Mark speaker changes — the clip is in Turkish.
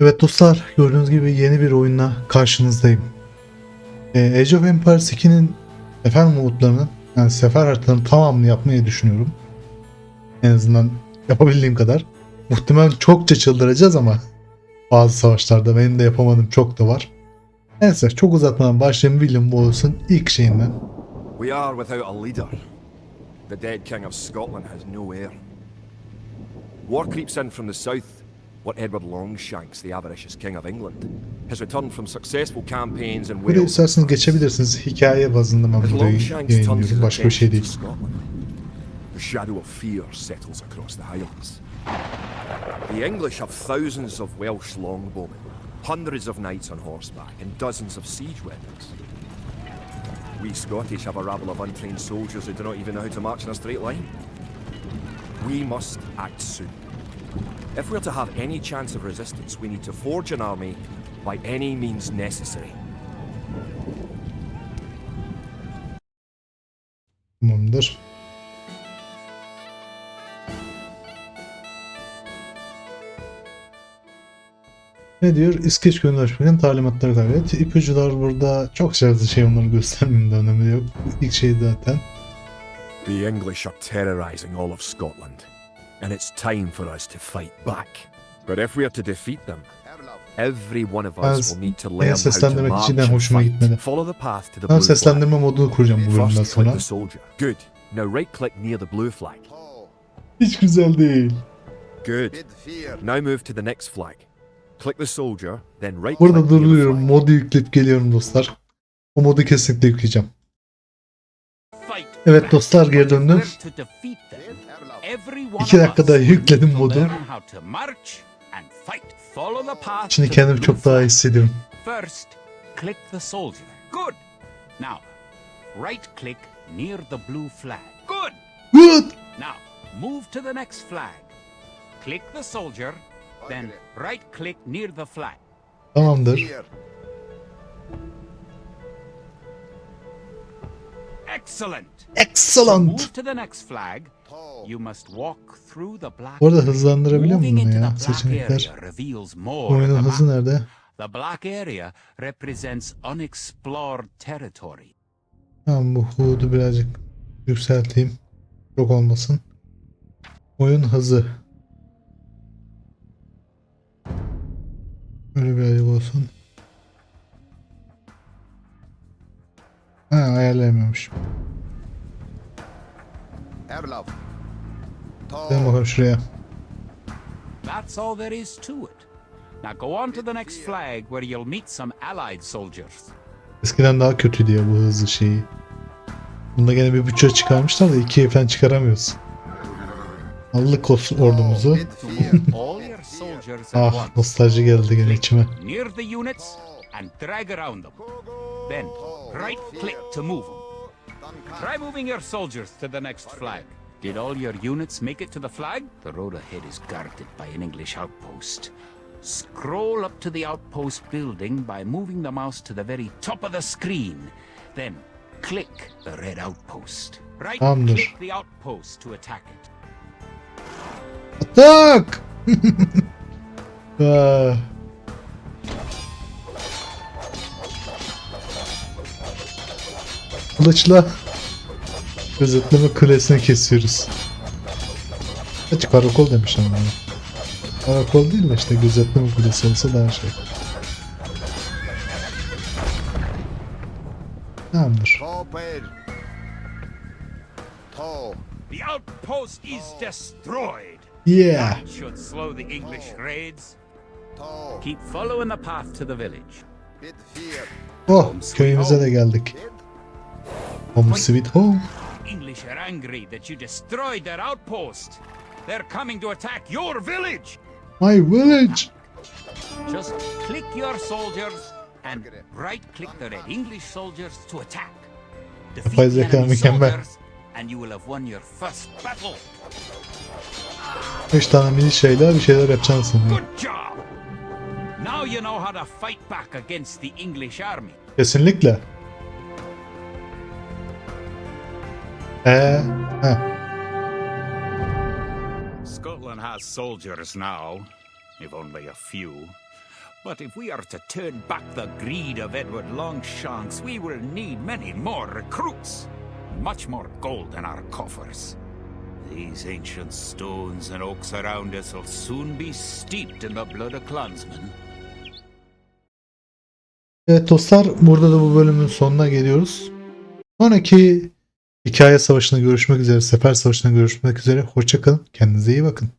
Speaker 1: Evet dostlar gördüğünüz gibi yeni bir oyunla karşınızdayım. Ee, Age of Empires 2'nin sefer modlarını yani sefer haritalarının tamamını yapmayı düşünüyorum. En azından yapabildiğim kadar. Muhtemelen çokça çıldıracağız ama bazı savaşlarda benim de yapamadığım çok da var. Neyse çok uzatmadan başlayayım William Wallace'ın ilk şeyinden.
Speaker 2: We are without a leader. The dead King of Scotland has no heir. War creeps in from the south. What Edward Longshanks, the avaricious King of England, has returned from successful campaigns in Wales.
Speaker 1: isterseniz geçebilirsiniz. Hikaye bazında ben
Speaker 2: But
Speaker 1: burayı
Speaker 2: Longshanks turns
Speaker 1: yayınlıyorum. Başka bir şey değil.
Speaker 2: The shadow of fear settles across the Highlands. The English have thousands of Welsh longbowmen, hundreds of knights on horseback, and dozens of siege weapons. We Scottish have a rabble of untrained soldiers who do not even know how to march in a straight line. We must act soon. If we're to have any chance of resistance, we need to forge an army by any means necessary.
Speaker 1: Tamamdır. Ne diyor? İskeç göndermenin talimatları gayret. İpucular burada çok şartlı şey onları göstermenin de önemi yok. İlk şey zaten.
Speaker 2: The English are terrorizing all of Scotland, and it's time for us to fight back. But if we are to defeat them, every one of us will need to learn how to march and fight. Follow the path to the
Speaker 1: Ben
Speaker 2: blue flag.
Speaker 1: seslendirme modunu kuracağım bu bölümden
Speaker 2: First, click
Speaker 1: sonra.
Speaker 2: the soldier. Good. Now right click near the blue flag.
Speaker 1: Hiç güzel değil.
Speaker 2: Good. Now move to the next flag. Click the soldier, then right
Speaker 1: Burada
Speaker 2: click the
Speaker 1: duruyorum. Modu yükleyip geliyorum dostlar. O modu kesinlikle yükleyeceğim. Evet dostlar geri döndüm.
Speaker 3: to defeat them. Every one
Speaker 1: İki
Speaker 3: of
Speaker 1: dakikada
Speaker 3: us will
Speaker 1: yükledim modu. Şimdi kendimi çok daha iyi hissediyorum.
Speaker 3: First, click the soldier. Good. Now, right click near the blue flag. Good.
Speaker 1: Good.
Speaker 3: Now, move to the next flag. Click the soldier, then right click near the flag.
Speaker 1: Tamamdır.
Speaker 3: Excellent.
Speaker 1: Excellent.
Speaker 3: Move to the next flag. You must walk through the black
Speaker 1: Bu arada hızlandırabiliyor muyum bunu ya seçenekler? oyunun hızı nerede?
Speaker 3: The black area represents unexplored territory.
Speaker 1: Tamam bu HUD'u birazcık yükselteyim. Çok olmasın. Oyun hızı. Böyle birazcık olsun. Ayarlayamıyormuşum.
Speaker 4: Erlov.
Speaker 1: Gidelim bakalım şuraya.
Speaker 3: That's all there is to it. Now go on to the next flag where you'll meet some allied soldiers.
Speaker 1: Eskiden daha kötüydü ya bu hızlı şeyi. Bunda gene bir bütçe çıkarmışlar da ikiye falan çıkaramıyoruz. Aldık os- ordumuzu.
Speaker 3: All your soldiers at
Speaker 1: Ah nostalji geldi gene içime.
Speaker 3: Near the units and drag around them. Then right click to move them. Try moving your soldiers to the next flag. Did all your units make it to the flag? The road ahead is guarded by an English outpost. Scroll up to the outpost building by moving the mouse to the very top of the screen. Then click the red outpost. Right
Speaker 1: Tamamdır.
Speaker 3: click the outpost to attack it.
Speaker 1: Atak! Ah. Kılıçla gözetleme kulesini kesiyoruz. Kaç karakol demiş ama. Karakol değil de işte gözetleme kulesi olsa daha şey. Tamamdır.
Speaker 3: The outpost is destroyed.
Speaker 1: Yeah.
Speaker 3: That should slow the English raids. Keep following the path to the village.
Speaker 1: Oh köyümüze de geldik. Home sweet home.
Speaker 3: English are angry that you destroyed their outpost. They're coming to attack your village.
Speaker 1: My village.
Speaker 3: Just click your soldiers and right click the red English soldiers to attack. Defeat
Speaker 1: Yapay
Speaker 3: the
Speaker 1: zeka mükemmel.
Speaker 3: soldiers and you will have won your first battle.
Speaker 1: 5 tane mini şeyler bir şeyler yapacaksın sanıyor.
Speaker 3: Good job. Now you know how to fight back against the English army.
Speaker 1: Kesinlikle. Uh, ee, heh.
Speaker 5: Scotland has soldiers now, if only a few.
Speaker 3: But if we are to turn back the greed of Edward Longshanks, we will need many more recruits, much more gold in our coffers. These ancient stones and oaks around us will soon be steeped in the blood of clansmen.
Speaker 1: Evet dostlar burada da bu bölümün sonuna geliyoruz. Sonraki hikaye savaşında görüşmek üzere, sefer savaşında görüşmek üzere. Hoşçakalın. Kendinize iyi bakın.